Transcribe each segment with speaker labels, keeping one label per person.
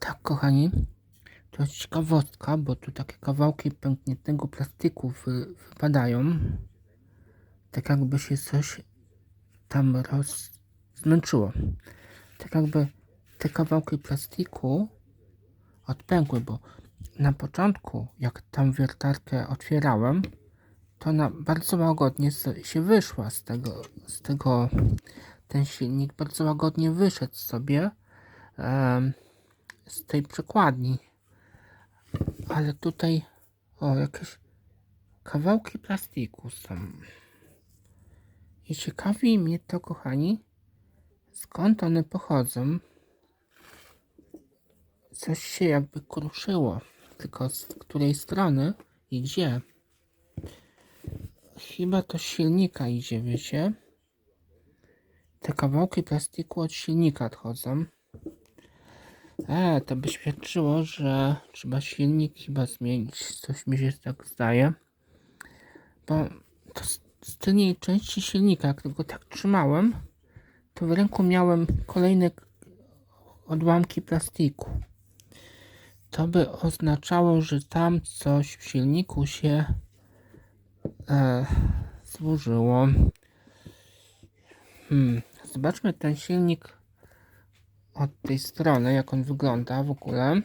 Speaker 1: Tak, kochani, to jest ciekawostka, bo tu takie kawałki pękniętego plastiku wy, wypadają. Tak jakby się coś tam roz... zmęczyło. Tak jakby te kawałki plastiku odpękły, bo na początku, jak tam wiertarkę otwierałem, to ona bardzo łagodnie się wyszła z tego, z tego, ten silnik bardzo łagodnie wyszedł sobie em, z tej przekładni. Ale tutaj, o, jakieś kawałki plastiku są. I ciekawi mnie to, kochani, skąd one pochodzą. Coś się jakby kruszyło, tylko z której strony i gdzie. Chyba to z silnika idzie, wiecie? Te kawałki plastiku od silnika odchodzą. E, to by świadczyło, że trzeba silnik chyba zmienić. Coś mi się tak zdaje. Bo to z, z części silnika, jak go tak trzymałem, to w ręku miałem kolejne odłamki plastiku. To by oznaczało, że tam coś w silniku się e, złożyło. Hmm. Zobaczmy ten silnik od tej strony, jak on wygląda w ogóle.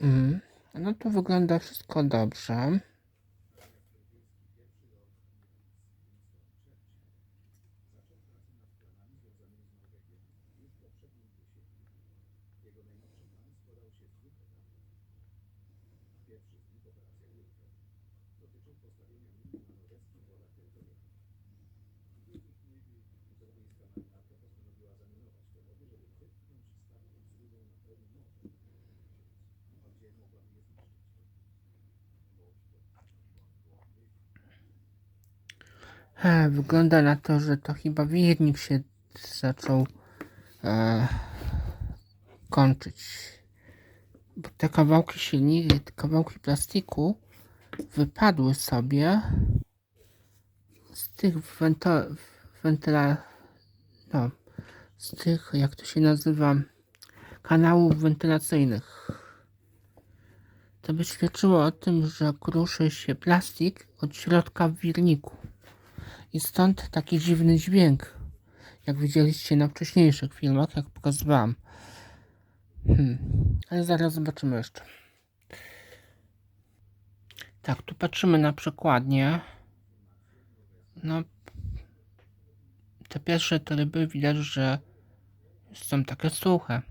Speaker 1: Mm. No to wygląda wszystko dobrze. E, wygląda na to, że to chyba wirnik się zaczął e, kończyć. Bo te kawałki silnika, te kawałki plastiku wypadły sobie z tych wentyla, no, z tych, jak to się nazywa, kanałów wentylacyjnych. To by świadczyło o tym, że kruszy się plastik od środka w wirniku. I stąd taki dziwny dźwięk, jak widzieliście na wcześniejszych filmach, jak pokazywałem. Hmm. Ale zaraz zobaczymy jeszcze. Tak, tu patrzymy na przekładnię. No, te pierwsze tryby widać, że są takie suche.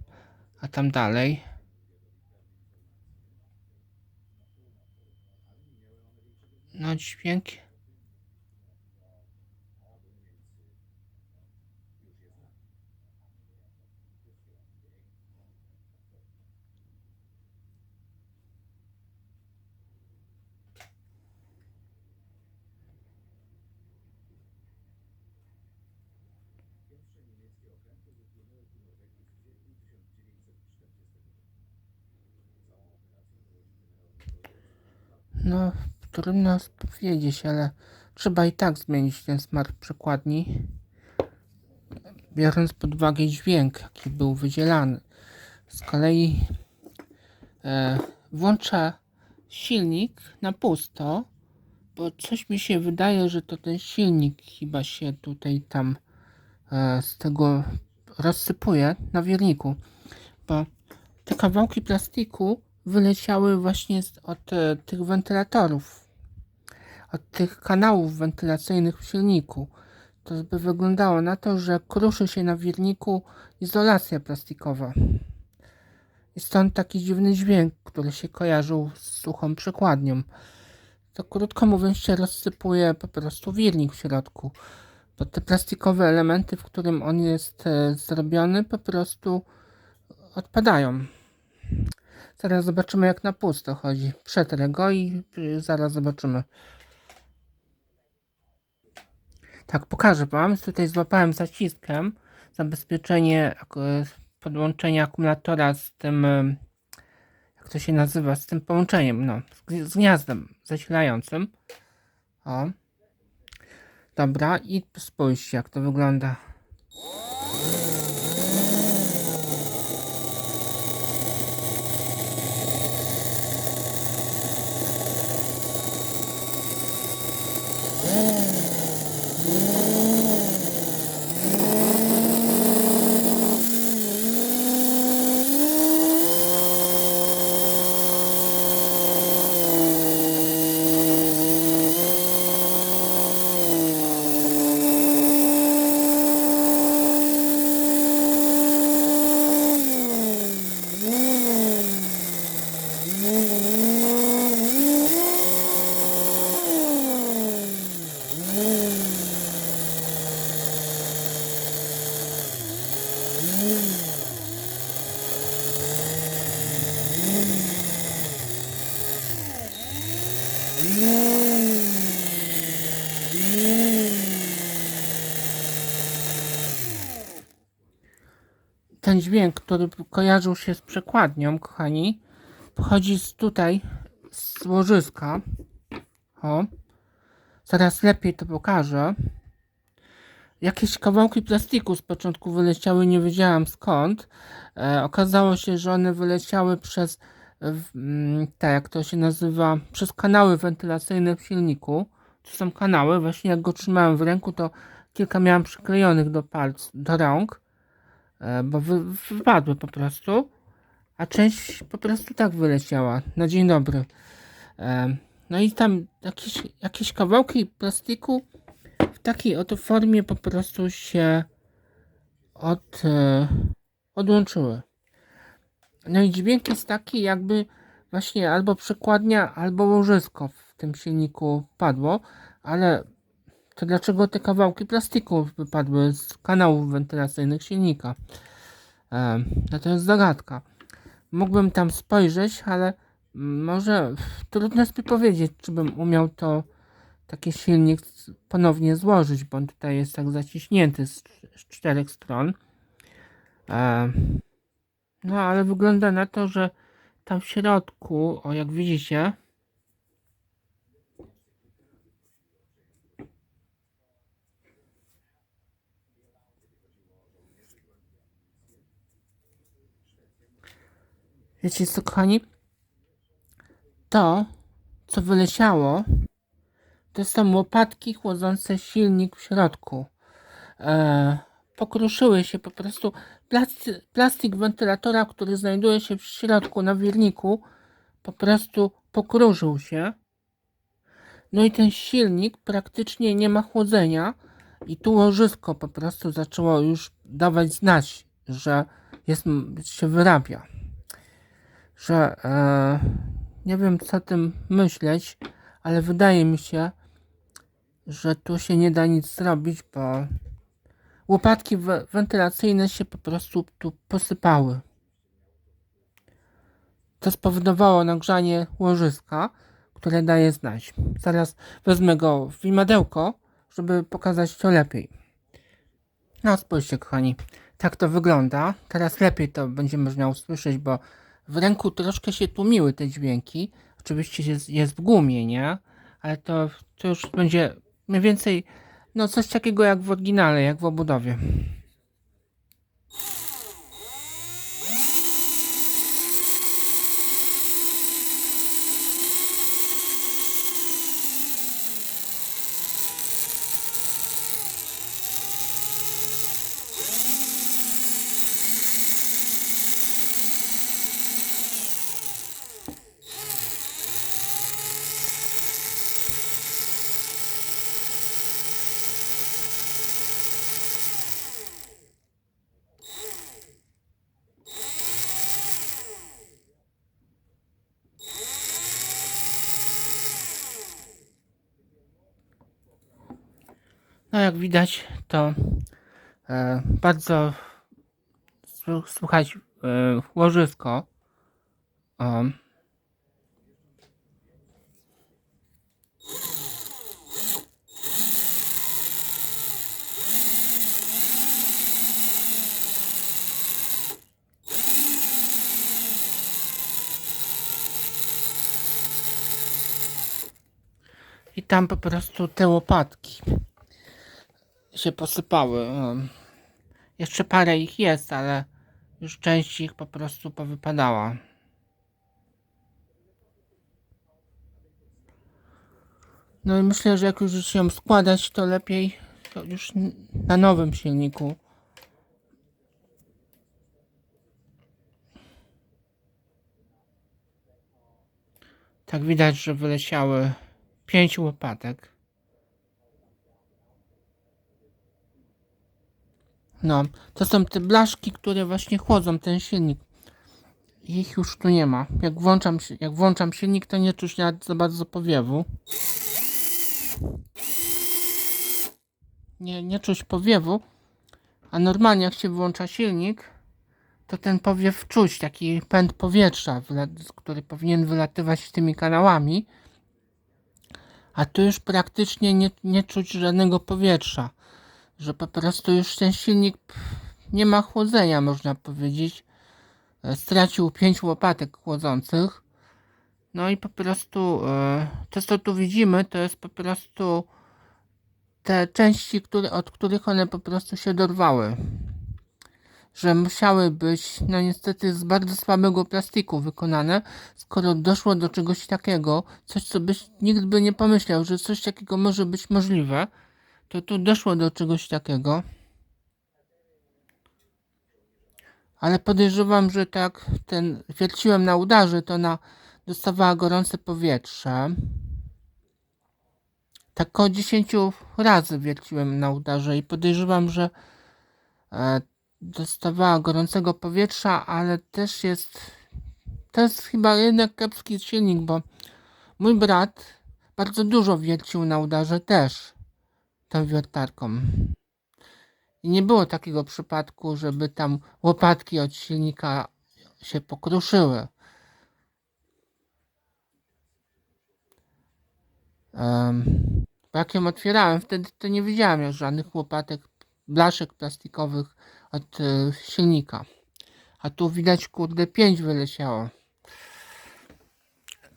Speaker 1: A tam dalej. No, dźwięk. No, trudno powiedzieć, ale trzeba i tak zmienić ten smart przekładni. Biorąc pod uwagę dźwięk, jaki był wydzielany. Z kolei e, włącza silnik na pusto, bo coś mi się wydaje, że to ten silnik chyba się tutaj tam e, z tego rozsypuje na wirniku, bo te kawałki plastiku wyleciały właśnie od e, tych wentylatorów, od tych kanałów wentylacyjnych w silniku. To by wyglądało na to, że kruszy się na wirniku izolacja plastikowa. I stąd taki dziwny dźwięk, który się kojarzył z suchą przekładnią. To krótko mówiąc się rozsypuje po prostu wirnik w środku. Bo te plastikowe elementy, w którym on jest e, zrobiony, po prostu odpadają. Zaraz zobaczymy jak na pusto chodzi. Przetrę go i y, zaraz zobaczymy. Tak, pokażę wam. Tutaj złapałem zaciskiem zabezpieczenie e, podłączenia akumulatora z tym e, jak to się nazywa, z tym połączeniem, no, z gniazdem zasilającym. O. Dobra, i spójrzcie jak to wygląda. Mm-hmm. Ten dźwięk, który kojarzył się z przekładnią, kochani, pochodzi z tutaj, z łożyska. O, zaraz lepiej to pokażę. Jakieś kawałki plastiku z początku wyleciały, nie wiedziałam skąd. E, okazało się, że one wyleciały przez, w- mm, tak jak to się nazywa, przez kanały wentylacyjne w silniku. To są kanały, właśnie jak go trzymałem w ręku, to kilka miałem przyklejonych do palc, do rąk, bo wy, wypadły po prostu, a część po prostu tak wyleciała. Na dzień dobry. E, no i tam jakieś, jakieś kawałki plastiku w takiej oto formie po prostu się od, e, odłączyły. No i dźwięk jest taki, jakby właśnie albo przekładnia, albo łożysko w tym silniku padło, ale to dlaczego te kawałki plastiku wypadły z kanałów wentylacyjnych silnika? E, no to jest zagadka. Mógłbym tam spojrzeć, ale może trudno jest mi powiedzieć, czy bym umiał to taki silnik ponownie złożyć, bo on tutaj jest tak zaciśnięty z, z czterech stron. E, no ale wygląda na to, że tam w środku, o jak widzicie, wiecie co kochani, to co wyleciało, to są łopatki chłodzące silnik w środku. E, pokruszyły się po prostu. Plasty, plastik wentylatora, który znajduje się w środku na wirniku, po prostu pokruszył się. No i ten silnik praktycznie nie ma chłodzenia i tu łożysko po prostu zaczęło już dawać znać, że jest, się wyrabia. Że e, nie wiem co tym myśleć, ale wydaje mi się, że tu się nie da nic zrobić, bo łopatki we- wentylacyjne się po prostu tu posypały. To spowodowało nagrzanie łożyska, które daje znać. Zaraz wezmę go w imadełko, żeby pokazać to lepiej. No spójrzcie kochani, tak to wygląda. Teraz lepiej to będzie można usłyszeć, bo w ręku troszkę się tłumiły te dźwięki. Oczywiście jest, jest w gumie, nie? Ale to, to już będzie mniej więcej no coś takiego jak w oryginale, jak w obudowie. Widać to e, bardzo sły- słychać e, łożysko. O. I tam po prostu te łopatki się posypały. em. Jeszcze parę ich jest, ale już część ich po prostu powypadała. No i myślę, że jak już ją składać, to lepiej to już na nowym silniku. Tak widać, że wyleciały pięć łopatek. No, to są te blaszki, które właśnie chłodzą ten silnik. Ich już tu nie ma. Jak włączam, jak włączam silnik, to nie czuć nawet za bardzo powiewu. Nie, nie czuć powiewu. A normalnie jak się włącza silnik, to ten powiew czuć, taki pęd powietrza, który powinien wylatywać tymi kanałami. A tu już praktycznie nie, nie czuć żadnego powietrza. Że po prostu już ten silnik nie ma chłodzenia, można powiedzieć. E, Stracił pięć łopatek chłodzących. No i po prostu e, to, co tu widzimy, to jest po prostu te części, które, od których one po prostu się dorwały. Że musiały być, no niestety, z bardzo słabego plastiku wykonane, skoro doszło do czegoś takiego, coś, co byś nikt by nie pomyślał, że coś takiego może być możliwe, to tu doszło do czegoś takiego. Ale podejrzewam, że tak ten wierciłem na udarze, to ona dostawała gorące powietrze. Tak około 10 razy wierciłem na udarze i podejrzewam, że e, dostawała gorącego powietrza, ale też jest to jest chyba jednak kiepski silnik, bo mój brat bardzo dużo wiercił na udarze też tą wiertarką. I nie było takiego przypadku, żeby tam łopatki od silnika się pokruszyły. Jak ją otwierałem, wtedy to nie widziałem już żadnych łopatek, blaszek plastikowych od y, silnika. A tu widać, kurde, pięć wyleciało.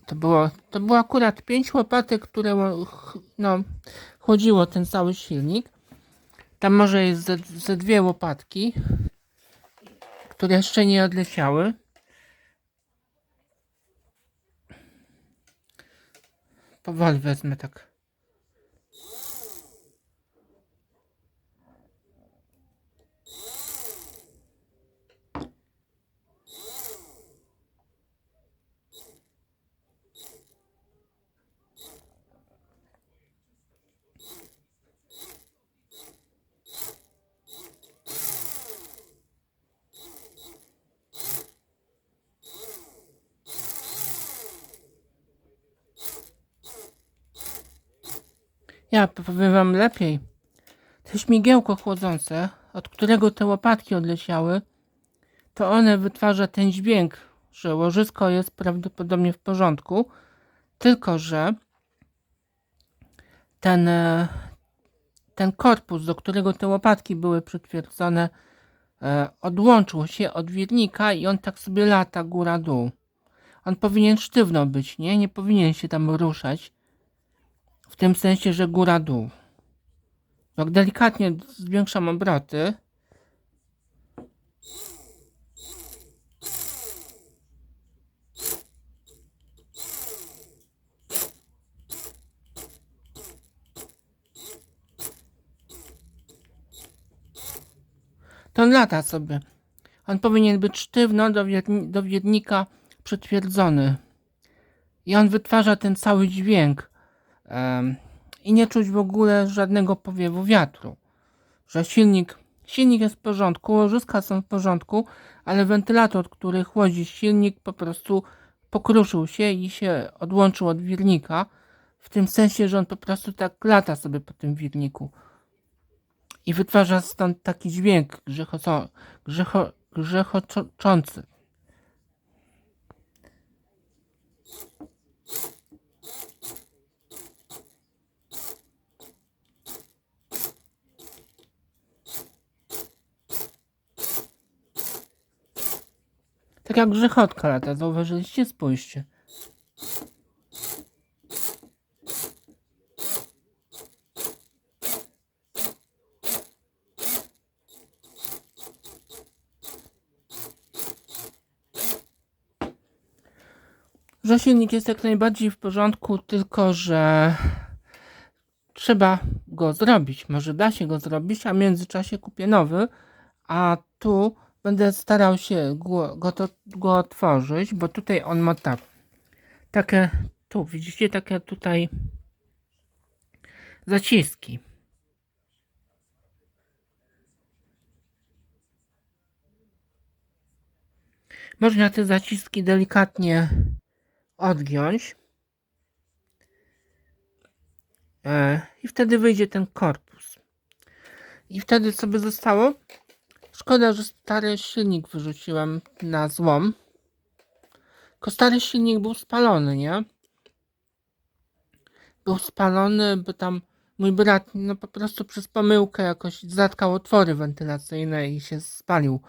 Speaker 1: To było, to było akurat pięć łopatek, które no, chłodziło ten cały silnik. Tam może jest ze, ze dwie łopatki, które jeszcze nie odleciały. Powoli wezmę tak. Ja powiem wam lepiej. To śmigiełko chłodzące, od którego te łopatki odleciały, to one wytwarza ten dźwięk, że łożysko jest prawdopodobnie w porządku, tylko że ten, e, ten korpus, do którego te łopatki były przytwierdzone, e, odłączył się od wirnika i on tak sobie lata góra-dół. On powinien sztywno być, nie? Nie powinien się tam ruszać. W tym sensie, że góra-dół. Jak delikatnie zwiększam obroty, to on lata sobie. On powinien być sztywno do, do wiernika przytwierdzony. I on wytwarza ten cały dźwięk. I nie czuć w ogóle żadnego powiewu wiatru. Że silnik, silnik jest w porządku, łożyska są w porządku, ale wentylator, który chłodzi silnik, po prostu pokruszył się i się odłączył od wirnika. W tym sensie, że on po prostu tak lata sobie po tym wirniku. I wytwarza stąd taki dźwięk grzecho, grzecho, grzechoczący. Tak jak grzechotka lata, zauważyliście? Spójrzcie. Że jest jak najbardziej w porządku, tylko że trzeba go zrobić. Może da się go zrobić, a w międzyczasie kupię nowy, a tu będę starał się go, to, go otworzyć, bo tutaj on ma tak. Takie, tu widzicie, takie tutaj zaciski. Można te zaciski delikatnie odgiąć. E, I wtedy wyjdzie ten korpus. I wtedy co by zostało? Szkoda, że stary silnik wyrzuciłem na złom. Tylko stary silnik był spalony, nie? Był spalony, bo tam mój brat no po prostu przez pomyłkę jakoś zatkał otwory wentylacyjne i się spalił.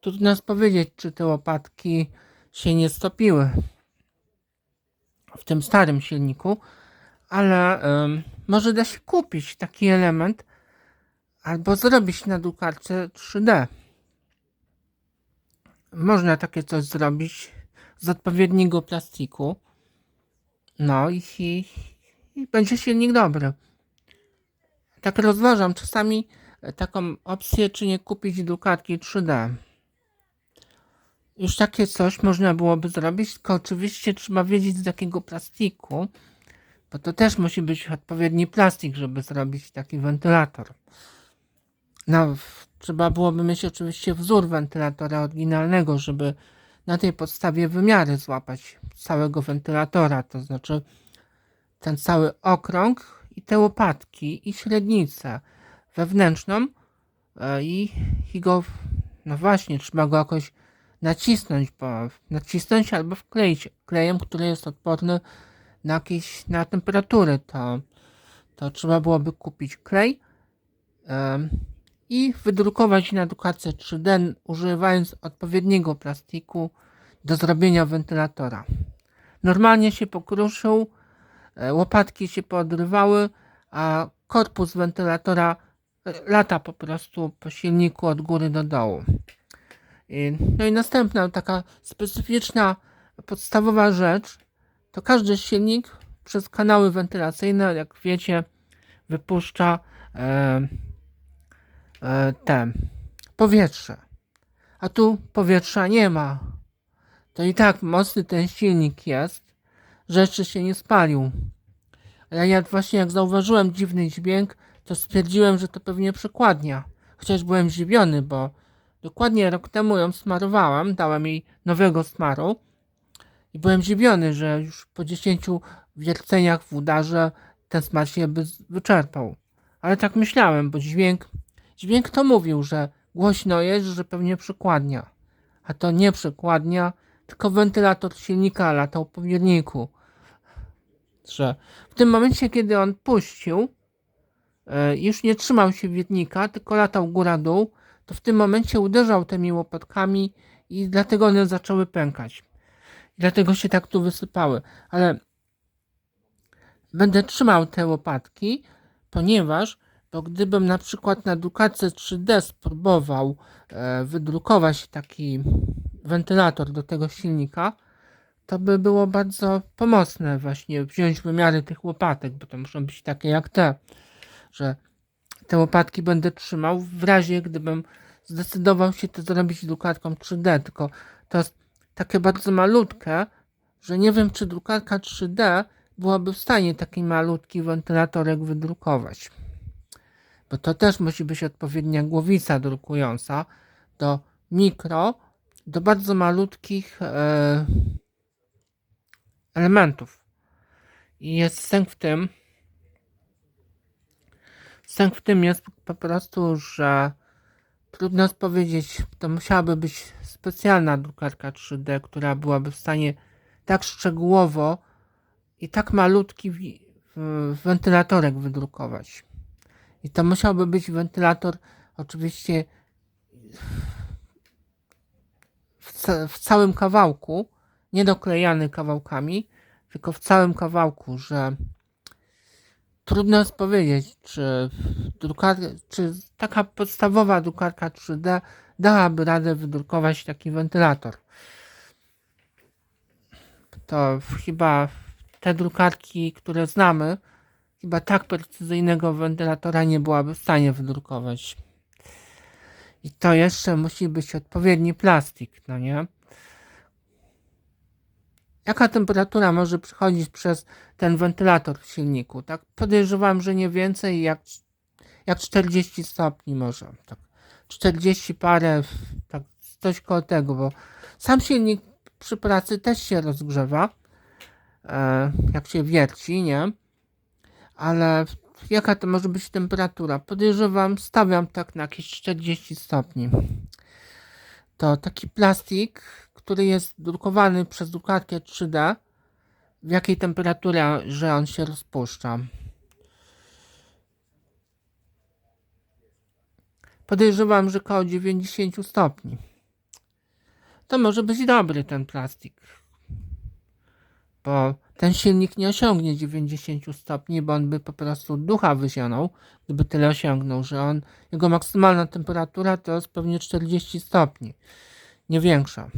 Speaker 1: Trudno jest powiedzieć, czy te łopatki się nie stopiły w tym starym silniku, ale może da się kupić taki element albo zrobić na drukarce 3D. Można takie coś zrobić z odpowiedniego plastiku. No i, i, i będzie silnik dobry. Tak rozważam czasami taką opcję, czy nie kupić drukarki 3D. Już takie coś można byłoby zrobić, tylko oczywiście trzeba wiedzieć z jakiego plastiku, bo to też musi być odpowiedni plastik, żeby zrobić taki wentylator. No, trzeba byłoby mieć oczywiście wzór wentylatora oryginalnego, żeby na tej podstawie wymiary złapać całego wentylatora, to znaczy ten cały okrąg i te łopatki i średnicę wewnętrzną e, i, i go, no właśnie, trzeba go jakoś nacisnąć, bo, nacisnąć albo wkleić klejem, który jest odporny na jakieś, na temperatury, to, to trzeba byłoby kupić klej em, i wydrukować na drukarce 3D używając odpowiedniego plastiku do zrobienia wentylatora. Normalnie się pokruszył, e, łopatki się poodrywały, a korpus wentylatora e, lata po prostu po silniku od góry do dołu. No i następna taka specyficzna, podstawowa rzecz, to każdy silnik przez kanały wentylacyjne, jak wiecie, wypuszcza e, te powietrze. A tu powietrza nie ma. To i tak mocny ten silnik jest, jeszcze się nie spalił. Ale ja właśnie jak zauważyłem dziwny dźwięk, to stwierdziłem, że to pewnie przekładnia. Chociaż byłem zdziwiony, bo dokładnie rok temu ją smarowałem, dałem jej nowego smaru i byłem zdziwiony, że już po 10 wierceniach w udarze ten smar się by wyczerpał. Ale tak myślałem, bo dźwięk, dźwięk to mówił, że głośno jest, że pewnie przekładnia. A to nie przekładnia, tylko wentylator silnika latał po mierniku. Że w tym momencie, kiedy on puścił, e, już nie trzymał się wiernika, tylko latał góra-dół, to w tym momencie uderzał tymi łopatkami i dlatego one zaczęły pękać. I dlatego się tak tu wysypały. Ale będę trzymał te łopatki, ponieważ bo gdybym na przykład na drukarce 3D spróbował e, wydrukować taki wentylator do tego silnika, to by było bardzo pomocne właśnie wziąć wymiary tych łopatek, bo to muszą być takie jak te, że te łopatki będę trzymał w razie gdybym zdecydował się to zrobić drukarką 3D, tylko to jest takie bardzo malutkie, że nie wiem czy drukarka 3D byłaby w stanie taki malutki wentylatorek wydrukować. Bo to też musi być odpowiednia głowica drukująca do mikro, do bardzo malutkich e, elementów. I jest sęk w tym, sęk w tym jest po prostu, że trudno powiedzieć, to musiałaby być specjalna drukarka 3D, która byłaby w stanie tak szczegółowo i tak malutki wentylatorek wydrukować. I to musiałby być wentylator oczywiście w, ca- w całym kawałku, nie doklejany kawałkami, tylko w całym kawałku, że trudno jest powiedzieć, czy, czy taka podstawowa drukarka 3D dałaby radę wydrukować taki wentylator. To chyba te drukarki, które znamy, chyba tak precyzyjnego wentylatora nie byłaby w stanie wydrukować. I to jeszcze musi być odpowiedni plastik, no nie? Jaka temperatura może przechodzić przez ten wentylator w silniku? Tak podejrzewam, że nie więcej jak, jak 40 stopni może. Tak 40 parę, tak coś koło tego, bo sam silnik przy pracy też się rozgrzewa, e, jak się wierci, nie? ale jaka to może być temperatura? Podejrzewam, stawiam tak na jakieś 40 stopni. To taki plastik, który jest drukowany przez drukarkę 3D, w jakiej temperaturze, że on się rozpuszcza. Podejrzewam, że koło 90 stopni. To może być dobry ten plastik, bo ten silnik nie osiągnie 90 stopni, bo on by po prostu ducha wyzionął, gdyby tyle osiągnął, że on, jego maksymalna temperatura to jest pewnie 40 stopni, nie większa.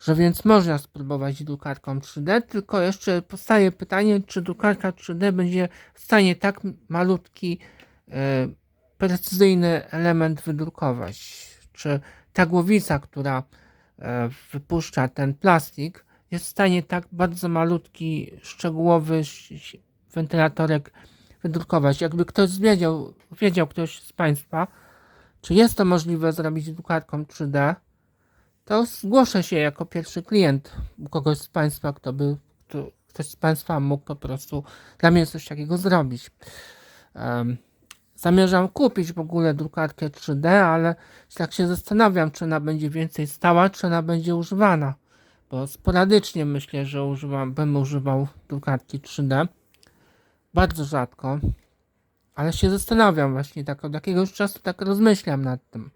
Speaker 1: Że więc można spróbować drukarką 3D, tylko jeszcze powstaje pytanie, czy drukarka 3D będzie w stanie tak malutki, e, precyzyjny element wydrukować. Czy ta głowica, która e, wypuszcza ten plastik, jest w stanie tak bardzo malutki, szczegółowy wentylatorek wydrukować. Jakby ktoś wiedział, wiedział ktoś z Państwa, czy jest to możliwe zrobić drukarką 3D, to zgłoszę się jako pierwszy klient kogoś z Państwa, kto by, kto, ktoś z Państwa mógł po prostu dla mnie coś takiego zrobić. Em, zamierzam kupić w ogóle drukarkę 3D, ale tak się zastanawiam, czy ona będzie więcej stała, czy ona będzie używana. Bo sporadycznie myślę, że używam, bym używał drukarki 3D. Bardzo rzadko. Ale się zastanawiam właśnie, tak od jakiegoś czasu tak rozmyślam nad tym.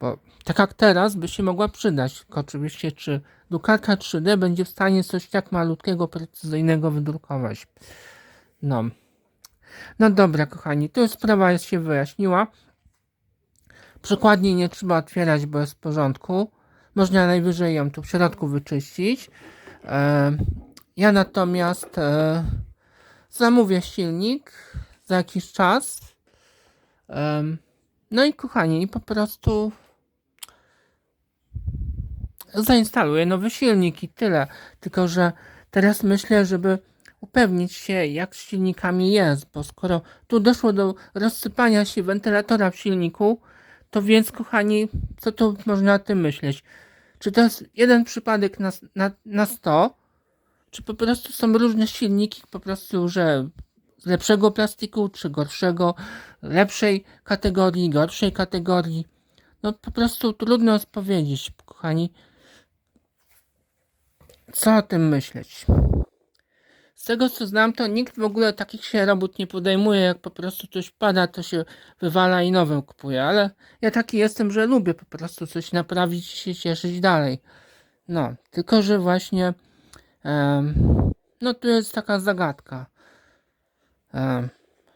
Speaker 1: Bo tak jak teraz by się mogła przydać. Tylko oczywiście, czy drukarka 3D będzie w stanie coś tak malutkiego, precyzyjnego wydrukować. No. No dobra, kochani, to już sprawa jest się wyjaśniła. Przykładnie nie trzeba otwierać, bo jest w porządku. Można najwyżej ją tu w środku wyczyścić. E, ja natomiast e, zamówię silnik za jakiś czas. Em, no i kochani, po prostu zainstaluję nowy silnik i tyle. Tylko, że teraz myślę, żeby upewnić się, jak z silnikami jest, bo skoro tu doszło do rozsypania się wentylatora w silniku, to więc, kochani, co tu można o tym myśleć? Czy to jest jeden przypadek na, na, na 100, czy po prostu są różne silniki, po prostu, że z lepszego plastiku, czy gorszego, lepszej kategorii, gorszej kategorii. No po prostu trudno jest powiedzieć, kochani. Co o tym myśleć? Z tego co znam, to nikt w ogóle takich się robót nie podejmuje, jak po prostu coś pada, to się wywala i nową kupuje, ale ja taki jestem, że lubię po prostu coś naprawić i się cieszyć dalej. No, tylko że właśnie no tu jest taka zagadka.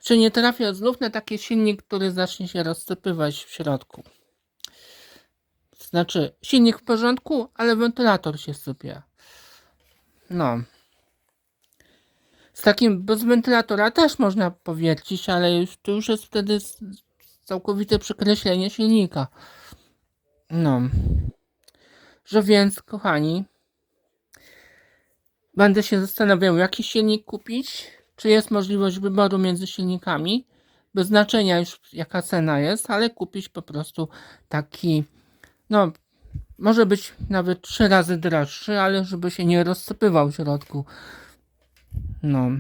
Speaker 1: Czy nie trafię znów na taki silnik, który zacznie się rozsypywać w środku? Znaczy, silnik w porządku, ale wentylator się sypie. No. Z takim bez wentylatora też można powiercić, ale już, to już jest wtedy całkowite przekreślenie silnika. No. Że więc, kochani, będę się zastanawiał, jaki silnik kupić. Czy jest możliwość wyboru między silnikami? Bez znaczenia już jaka cena jest, ale kupić po prostu taki, no, może być nawet trzy razy droższy, ale żeby się nie rozsypywał w środku. No.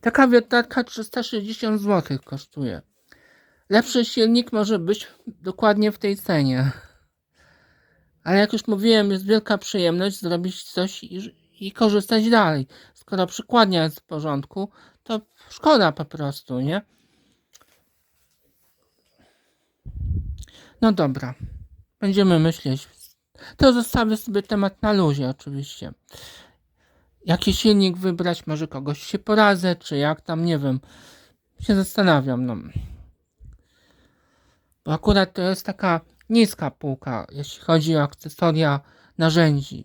Speaker 1: Taka wiertarka 360 zł kosztuje. Lepszy silnik może być dokładnie w tej cenie. Ale jak już mówiłem, jest wielka przyjemność zrobić coś i, i korzystać dalej. Skoro przykładnia jest w porządku, to szkoda po prostu, nie? No dobra. Będziemy myśleć. To zostawię sobie temat na luzie oczywiście. Jaki silnik wybrać? Może kogoś się poradzę, czy jak tam, nie wiem. Się zastanawiam, no. Bo akurat to jest taka niska półka, jeśli chodzi o akcesoria narzędzi.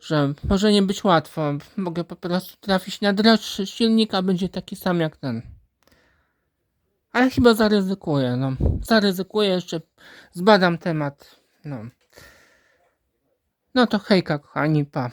Speaker 1: Że może nie być łatwo. Mogę po prostu trafić na droższy silnik, a będzie taki sam jak ten. Ale chyba zaryzykuję, no. Zaryzykuję, jeszcze zbadam temat, no. No to hejka, kochani, pa.